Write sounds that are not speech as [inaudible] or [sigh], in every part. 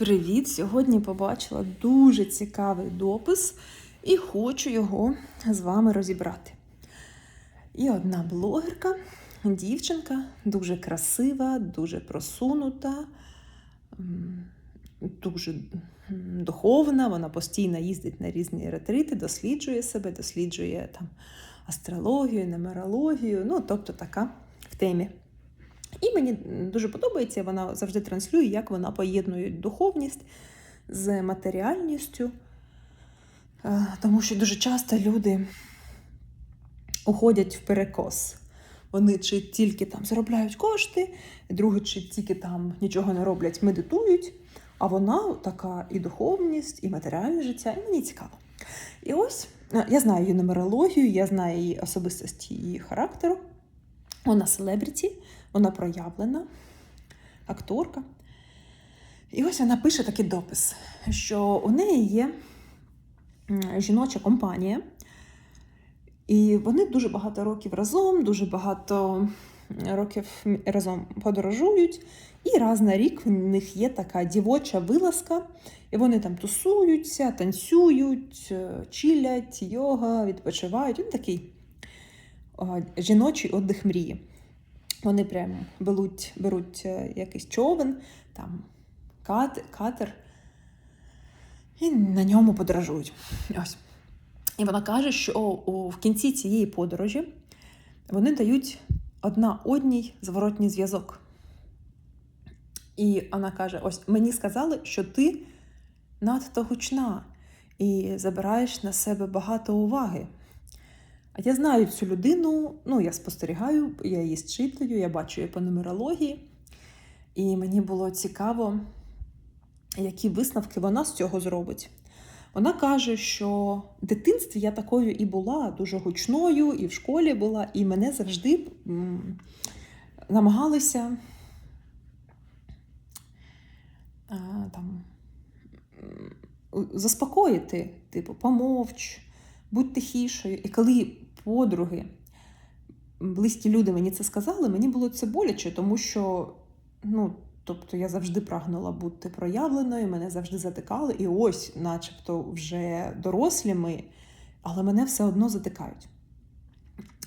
Привіт! Сьогодні побачила дуже цікавий допис і хочу його з вами розібрати. І одна блогерка, дівчинка, дуже красива, дуже просунута, дуже духовна. Вона постійно їздить на різні ретрити, досліджує себе, досліджує там астрологію, нумерологію, ну тобто така в темі. І мені дуже подобається, вона завжди транслює, як вона поєднує духовність з матеріальністю. Е, Тому що дуже часто люди уходять в перекос. Вони чи тільки там заробляють кошти, другі чи тільки там нічого не роблять, медитують. А вона така і духовність, і матеріальне життя, і мені цікаво. І ось е, я знаю її нумерологію, я знаю її особистості, її характеру. Вона селебріті, вона проявлена, акторка. І ось вона пише такий допис, що у неї є жіноча компанія, і вони дуже багато років разом, дуже багато років разом подорожують. І раз на рік в них є така дівоча вилазка, і вони там тусуються, танцюють, е, чилять, йога, відпочивають. Він такий жіночий отдих мрії. Вони прям беруть, беруть е, якийсь човен, там кат, катер, і на ньому подорожують. Ось. І вона каже, що в кінці цієї подорожі вони дають одна одній зворотній зв'язок. І вона каже: ось мені сказали, що ти надто гучна і забираєш на себе багато уваги. Я знаю цю людину, ну, я спостерігаю, я її зчитую, я бачу її по нумерології. І мені було цікаво, які висновки вона з цього зробить. Вона каже, що в дитинстві я такою і була, дуже гучною, і в школі була, і мене завжди намагалися там, заспокоїти, типу, помовч, будь тихішою. І коли подруги, близькі люди мені це сказали, мені було це боляче, тому що, ну, тобто я завжди прагнула бути проявленою, мене завжди затикали, і ось, начебто, вже дорослі ми, але мене все одно затикають.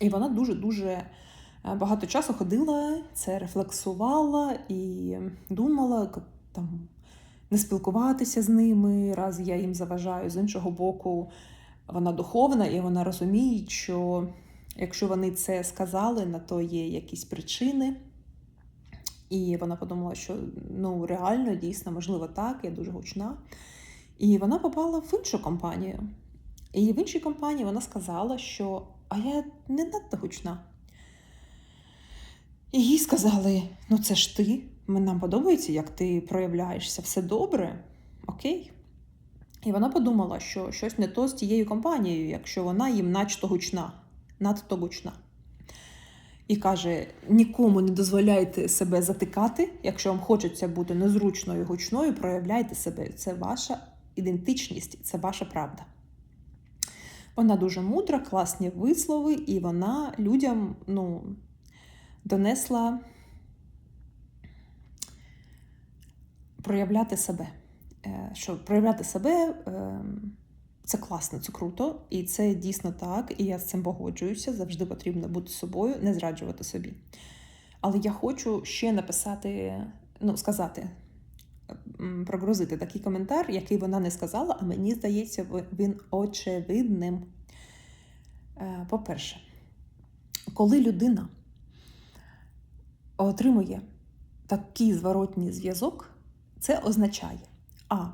І вона дуже-дуже е, багато часу ходила, це рефлексувала і думала, там не спілкуватися з ними, раз я їм заважаю, з іншого боку, вона духовна, і вона розуміє, що якщо вони це сказали, на то є якісь причини. І вона подумала, що ну реально, дійсно, можливо, так, я дуже гучна. І вона попала в іншу компанію. І в іншій компанії вона сказала, що а я не надто гучна. І їй сказали: ну це ж ти, нам подобається, як ти проявляєшся, все добре, окей. І вона подумала, що щось не то з тією компанією, якщо вона їм начто гучна, надто гучна. І каже: нікому не дозволяйте себе затикати. Якщо вам хочеться бути незручною гучною, проявляйте себе. Це ваша ідентичність, це ваша правда. Вона дуже мудра, класні вислови, і вона людям ну, донесла проявляти себе. Е, Що проявляти себе е, це класно, це круто, і це дійсно так, і я з цим погоджуюся. Завжди потрібно бути собою, не зраджувати собі. Але я хочу ще написати, ну, сказати, прогрузити такий коментар, який вона не сказала, а мені здається, він очевидним. Е, По-перше, коли людина отримує такий зворотній зв'язок, це означає А.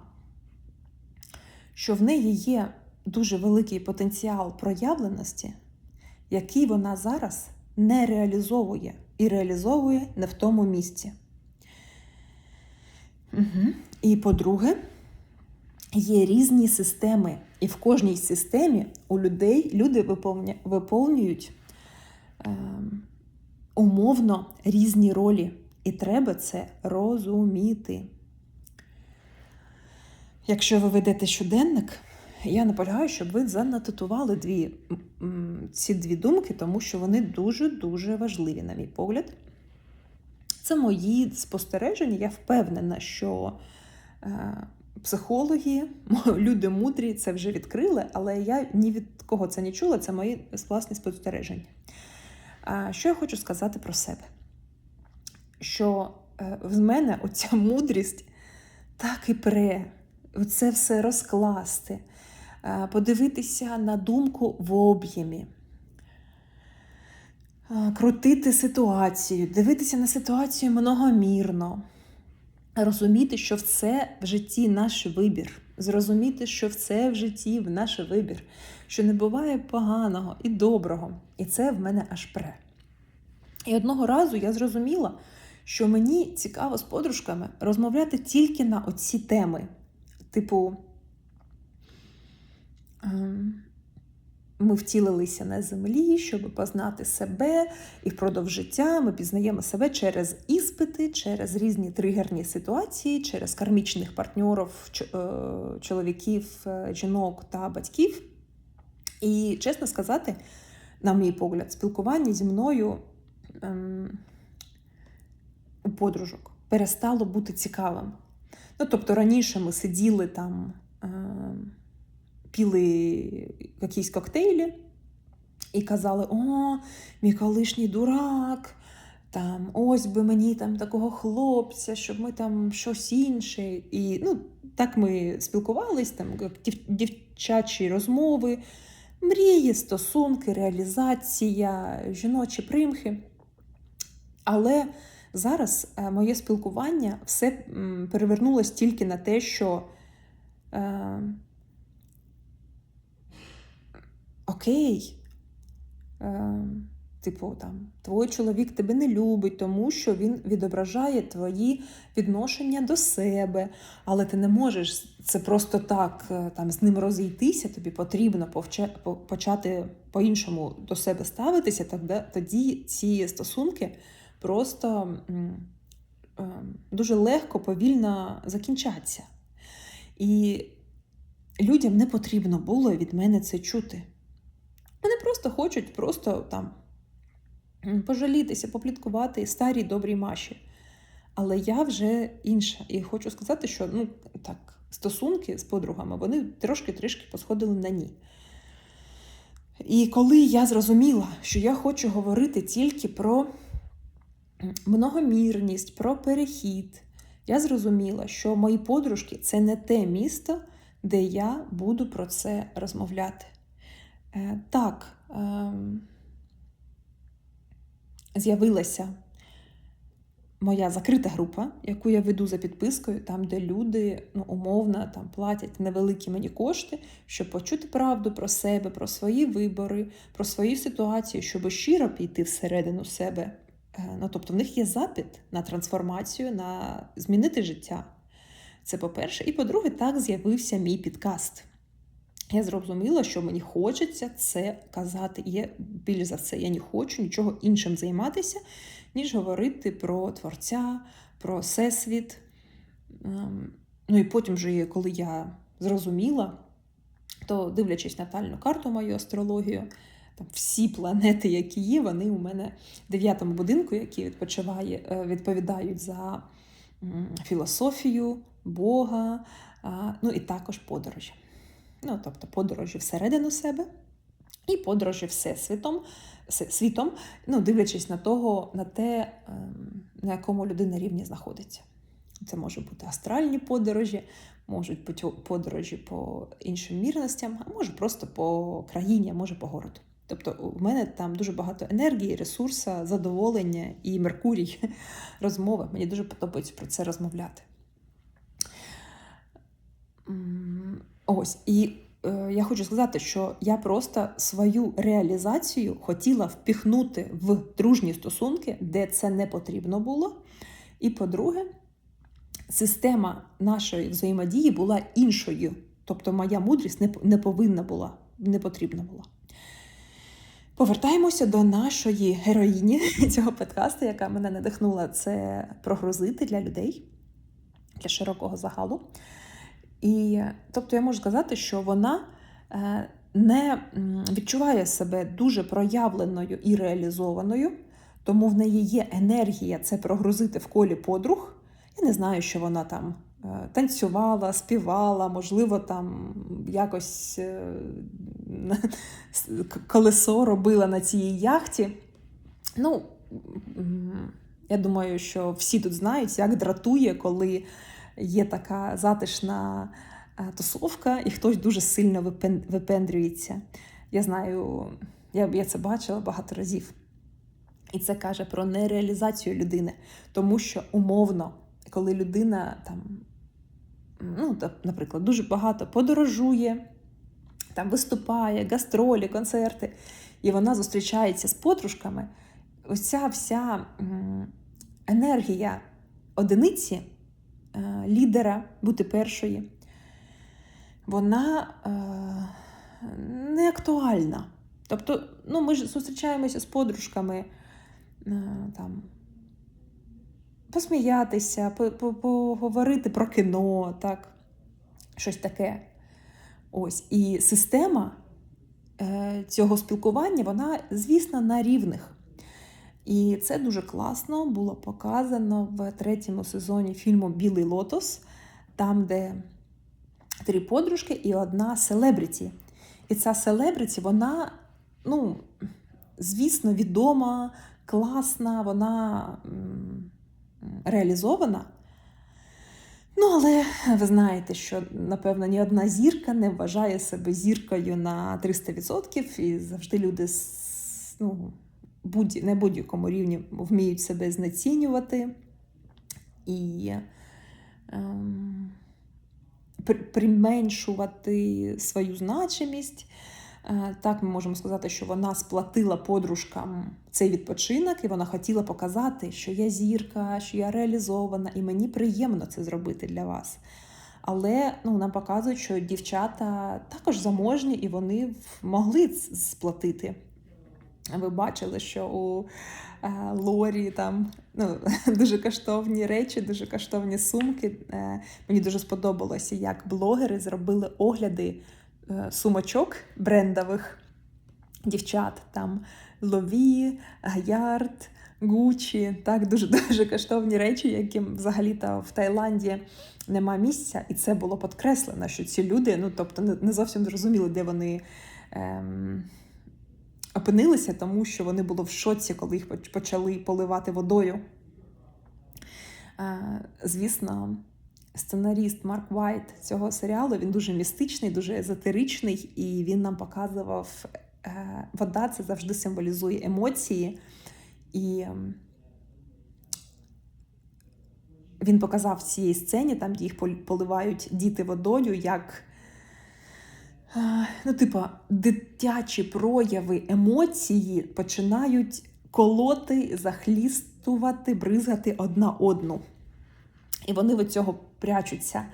Що в неї є дуже великий потенціал проявленості, який вона зараз не реалізовує і реалізовує не в тому місці. Угу. І по-друге, є різні системи, і в кожній системі у людей люди виповнюють ем, умовно різні ролі. І треба це розуміти. Якщо ви ведете щоденник, я наполягаю, щоб ви занотатували дві, ці дві думки, тому що вони дуже-дуже важливі, на мій погляд. Це мої спостереження. Я впевнена, що Е, Психологи, [laughs] люди мудрі це вже відкрили, але я ні від кого це не чула, це мої власні спостереження. Що я хочу сказати про себе? Що е, в мене оця мудрість так і пре, це все розкласти, е, подивитися на думку в об'ємі, е, крутити ситуацію, дивитися на ситуацію многомірно розуміти, що все в житті наш вибір. Зрозуміти, що все в житті в наш вибір, що не буває поганого і доброго. І це в мене аж пре. І одного разу я зрозуміла, що мені цікаво з подружками розмовляти тільки на оці теми. Типу, ем, ми втілилися на землі, щоб познати себе, і впродовж життя ми пізнаємо себе через іспити, через різні тригерні ситуації, через кармічних партнерів, е, чоловіків, е, жінок та батьків. І, чесно сказати, на мій погляд, спілкування зі мною ем, у подружок перестало бути цікавим. Ну, тобто раніше ми сиділи там. Ем, піли якісь коктейлі і казали: О, мій колишній дурак, там, ось би мені там такого хлопця, щоб ми там щось інше. І ну, так ми спілкувались, там дівчачі розмови, мрії, стосунки, реалізація, жіночі примхи. Але зараз е, моє спілкування все перевернулось тільки на те, що. Е, окей. Е, Типу, там, твій чоловік тебе не любить, тому що він відображає твої відношення до себе, але ти не можеш це просто так е, там, з ним розійтися, тобі потрібно повча, почати по-іншому до себе ставитися, тоді ці стосунки просто е, дуже легко, повільно закінчаться. І людям не потрібно було від мене це чути. Вони просто хочуть просто там пожалітися, попліткувати старій добрій маші. Але я вже інша. І хочу сказати, що ну, так, стосунки з подругами вони трошки-трішки посходили на ні. І коли я зрозуміла, що я хочу говорити тільки про многомірність, про перехід, я зрозуміла, що мої подружки це не те місто, де я буду про це розмовляти. Е, так, ем, з'явилася моя закрита група, яку я веду за підпискою, там, де люди ну, умовно там, платять невеликі мені кошти, щоб почути правду про себе, про свої вибори, про свої ситуації, щоб щиро піти всередину себе. Е, ну, Тобто в них є запит на трансформацію, на змінити життя. Це по-перше. І по-друге, так з'явився мій підкаст. Я зрозуміла, що мені хочеться це казати. І більш за це я не хочу нічого іншим займатися, ніж говорити про творця, про всесвіт. Ем, ну і потім, вже, коли я зрозуміла, то дивлячись натальну карту мою астрологію, там всі планети, які є, вони у мене в дев'ятому будинку, які відпочиває, е, відповідають за філософію, Бога, ну і також подорожі ну, тобто подорожі всередину себе і подорожі всесвітом, світом, ну, дивлячись на того, на те, ем, на якому людина рівні знаходиться. Це можуть бути астральні подорожі, можуть бути подорожі по іншим мірностям, а може просто по країні, а може по городу. Тобто у мене там дуже багато енергії, ресурсу, задоволення і Меркурій [laughs] розмови. Мені дуже подобається про це розмовляти. Ось, і е, я хочу сказати, що я просто свою реалізацію хотіла впіхнути в дружні стосунки, де це не потрібно було. І по-друге, система нашої взаємодії була іншою. Тобто, моя мудрість не, не повинна була, не потрібна була. Повертаємося до нашої героїні [laughs] цього подкасту, яка мене надихнула це прогрузити для людей, для широкого загалу. І тобто я можу сказати, що вона е, не відчуває себе дуже проявленою і реалізованою, тому в неї є енергія це прогрузити в колі подруг. Я не знаю, що вона там танцювала, співала, можливо, там якось е, [laughs] колесо робила на цій яхті. Ну, я думаю, що всі тут знають, як дратує, коли є така затишна е, тусовка, і хтось дуже сильно випендрюється. Я знаю, я це бачила багато разів. І це каже про нереалізацію людини, тому що умовно, коли людина там, ну, наприклад, дуже багато подорожує, там виступає, гастролі, концерти, і вона зустрічається з подружками, ось ця вся енергія одиниці, е, лідера, бути першої, вона е, не актуальна. Тобто, ну, ми ж зустрічаємося з подружками, е, там, посміятися, по- по- поговорити про кіно, так, щось таке. Ось. І система е, цього спілкування, вона, звісно, на рівних. І це дуже класно було показано в третьому сезоні фільму Білий Лотос, там, де три подружки і одна селебриті. І ця селебриті, вона, ну, звісно, відома, класна, вона реалізована. Ну, але ви знаєте, що, напевно, ні одна зірка не вважає себе зіркою на 300%, і завжди люди ну, будь, на будь-якому рівні вміють себе знецінювати. І ем, при- применшувати свою значимість. Е, Так, ми можемо сказати, що вона сплатила подружкам цей відпочинок, і вона хотіла показати, що я зірка, що я реалізована, і мені приємно це зробити для вас. Але ну, нам показують, що дівчата також заможні і вони могли сплатити. Ви бачили, що у е, Лорі там ну, [laughs] дуже коштовні речі, дуже коштовні сумки. Е, мені дуже сподобалося, як блогери зробили огляди сумочок брендових дівчат. Там Лові, Гаярд, Гучі, так, дуже [laughs] дуже коштовні речі, яким взагалі-то в Таїланді нема місця, і це було підкреслено, що ці люди, ну тобто, не зовсім зрозуміли, де вони. Ем, опинилися, тому що вони були в шоці, коли їх почали поливати водою. Е, Звісно, сценаріст Марк Вайт цього серіалу він дуже містичний, дуже езотеричний, і він нам показував, е, вода це завжди символізує емоції. І ем, він показав в цій сцені, там, де їх поливають діти водою, як Е, ну, типа, дитячі прояви емоції починають колоти, захлістувати, бризгати одна одну. І вони від цього прячуться.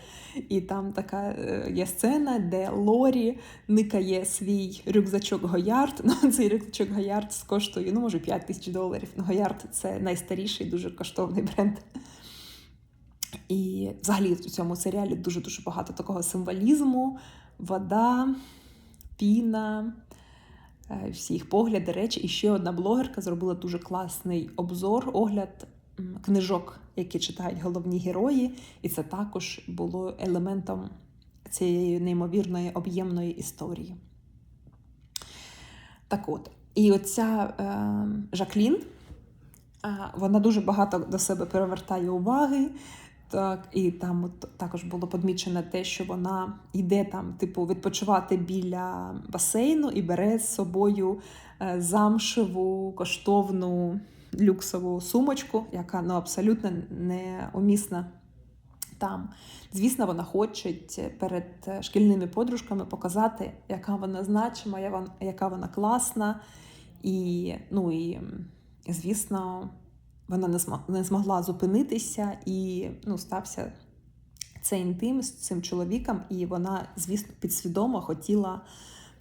І там така е, є сцена, де Лорі никає свій рюкзачок Гоярд. [laughs] Ну, цей рюкзачок Гоярд коштує, ну, може, 5 тисяч доларів. Ну, Гоярд це найстаріший, дуже коштовний бренд. І взагалі в цьому серіалі дуже-дуже багато такого символізму, вода, піна, е, всі їх погляди, речі. І ще одна блогерка зробила дуже класний обзор, огляд книжок, які читають головні герої. І це також було елементом цієї неймовірної об'ємної історії. Так от, і оця е, Жаклін, е, вона дуже багато до себе перевертає уваги. Так, і там от також було подмічено те, що вона йде там, типу, відпочивати біля басейну і бере з собою е, замшеву коштовну люксову сумочку, яка ну, абсолютно неумісна там. Звісно, вона хоче перед е, шкільними подружками показати, яка вона значима, яка вона класна. І, ну, і, звісно, вона не, змогла зупинитися і ну, стався цей інтим з цим чоловіком, і вона, звісно, підсвідомо хотіла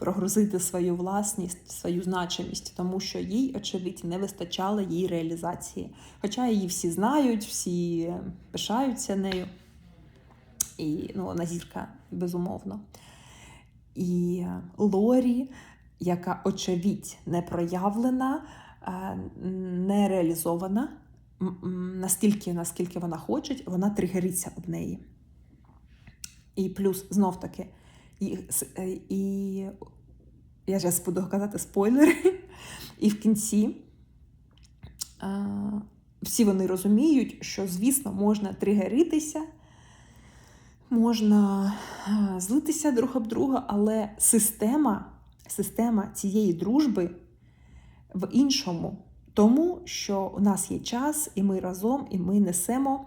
прогрузити свою власність, свою значимість, тому що їй, очевидь, не вистачало її реалізації. Хоча її всі знають, всі пишаються нею. І ну, вона зірка, безумовно. І Лорі, яка, очевидь, не проявлена, е, не реалізована настільки, наскільки вона хоче, вона тригериться об неї. І плюс знов таки, і, е, і я зараз буду казати спойлери. І в кінці е, всі вони розуміють, що, звісно, можна тригеритися, можна злитися друг об друга, але система, система цієї дружби в іншому. Тому що у нас є час, і ми разом, і ми несемо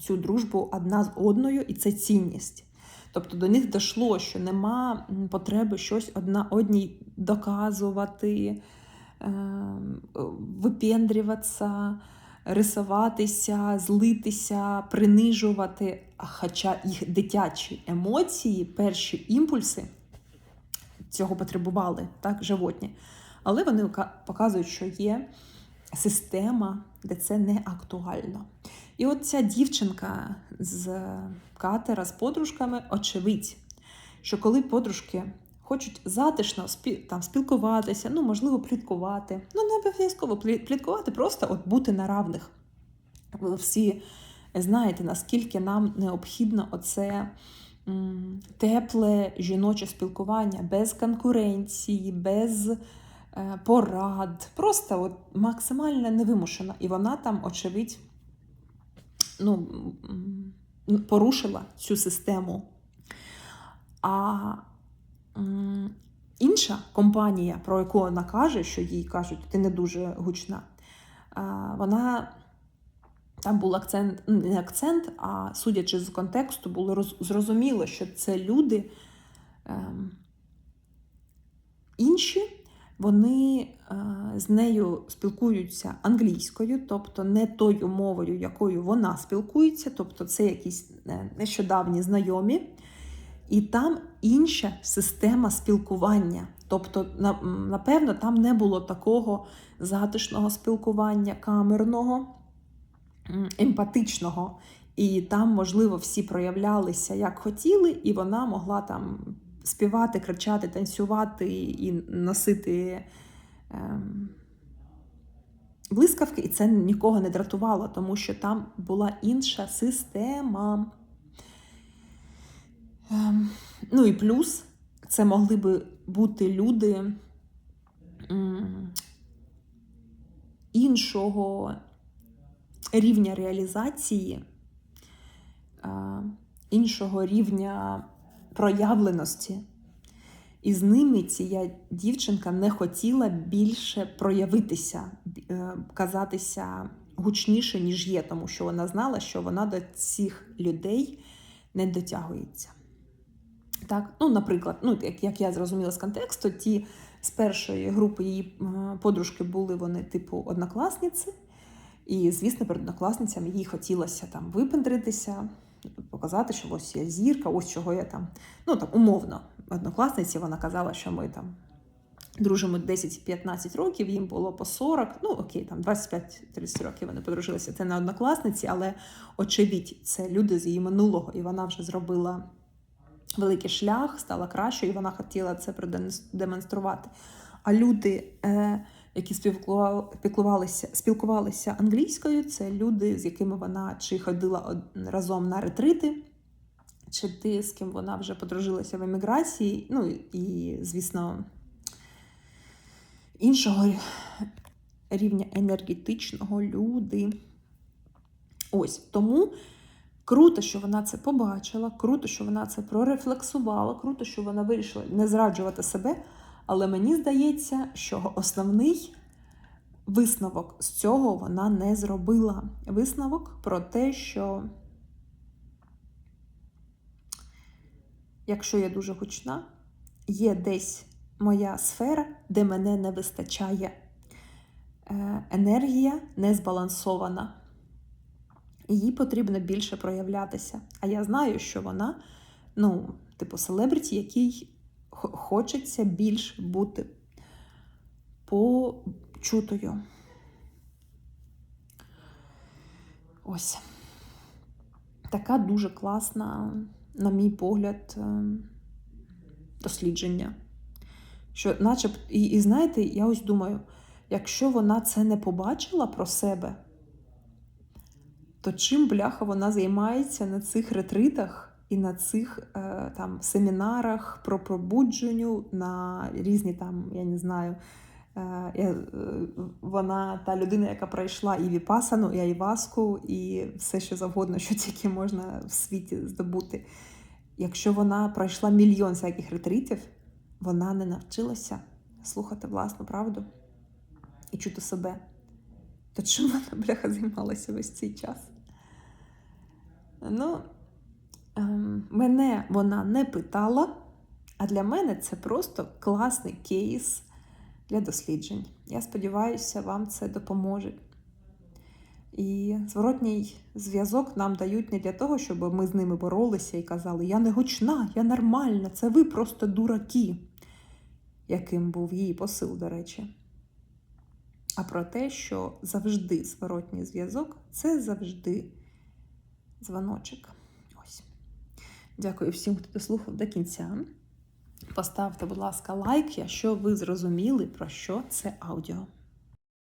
цю дружбу одна з одною, і це цінність. Тобто до них дійшло, що нема потреби щось одна одній доказувати, ем, випендрюватися, рисуватися, злитися, принижувати. Хоча їх дитячі емоції, перші імпульси цього потребували, так, животні. Але вони показують, що є система, де це не актуально. І от ця дівчинка з катера з подружками очевидь, що коли подружки хочуть затишно там, спілкуватися, ну, можливо, пліткувати, ну, не обов'язково плі- пліткувати, просто от бути на равних. Ви всі знаєте, наскільки нам необхідно оце тепле жіноче спілкування без конкуренції, без е, порад, просто от максимально невимушено. І вона там, очевидь, ну, порушила цю систему. А інша компанія, про яку вона каже, що їй кажуть, ти не дуже гучна, вона там був акцент, не акцент, а судячи з контексту, було роз, зрозуміло, що це люди ем, інші, вони е, з нею спілкуються англійською, тобто не тою мовою, якою вона спілкується, тобто це якісь е, нещодавні знайомі, і там інша система спілкування. Тобто, напевно, там не було такого затишного спілкування, камерного, емпатичного. І там, можливо, всі проявлялися як хотіли, і вона могла там співати, кричати, танцювати і носити ем, блискавки, і це нікого не дратувало, тому що там була інша система. Ем, ну і плюс це могли би бути люди іншого рівня реалізації, е, іншого рівня проявленості. І з ними ця дівчинка не хотіла більше проявитися, е, казатися гучніше, ніж є, тому що вона знала, що вона до цих людей не дотягується. Так, ну, наприклад, ну, як, як я зрозуміла з контексту, ті з першої групи її е, подружки були вони, типу, однокласниці. І, звісно, перед однокласницями їй хотілося там випендритися, показати, що ось я зірка, ось чого я там. Ну, там, умовно, однокласниці вона казала, що ми там дружимо 10-15 років, їм було по 40, ну окей, там 25-30 років вони подружилися. Це не однокласниці, але очевидь, це люди з її минулого, і вона вже зробила великий шлях, стала кращою, і вона хотіла це продемонструвати. А люди, е, які спілкували- спілкувалися, спілкувалися англійською, це люди, з якими вона чи ходила разом на ретрити, чи ті, з ким вона вже подружилася в еміграції. Ну і, звісно, іншого рівня енергетичного люди. Ось тому круто, що вона це побачила, круто, що вона це прорефлексувала, круто, що вона вирішила не зраджувати себе. Але мені здається, що основний висновок з цього вона не зробила. Висновок про те, що якщо я дуже гучна, є десь моя сфера, де мене не вистачає. Е, Енергія не збалансована. Їй потрібно більше проявлятися. А я знаю, що вона, ну, типу, селебриті, який хочеться більш бути почутою. Ось. Така дуже класна, на мій погляд, е, дослідження. Що, начеб, і, і знаєте, я ось думаю, якщо вона це не побачила про себе, то чим бляха вона займається на цих ретритах і на цих е, там семінарах про пробудженню, на різні там, я не знаю, е, е, вона та людина, яка пройшла і Віпасану, і Айваску, і все, що завгодно, [laughs] що тільки можна в світі здобути. Якщо вона пройшла мільйон всяких ретритів, вона не навчилася слухати власну правду і чути себе. То чим вона, бляха, займалася весь цей час? Ну, мене вона не питала, а для мене це просто класний кейс для досліджень. Я сподіваюся, вам це допоможе. І зворотній зв'язок нам дають не для того, щоб ми з ними боролися і казали: Я не гучна, я нормальна, це ви просто дураки, яким був її посил, до речі. А про те, що завжди зворотній зв'язок це завжди дзвоночок. Дякую всім, хто дослухав до кінця. Поставте, будь ласка, лайк, якщо ви зрозуміли, про що це аудіо.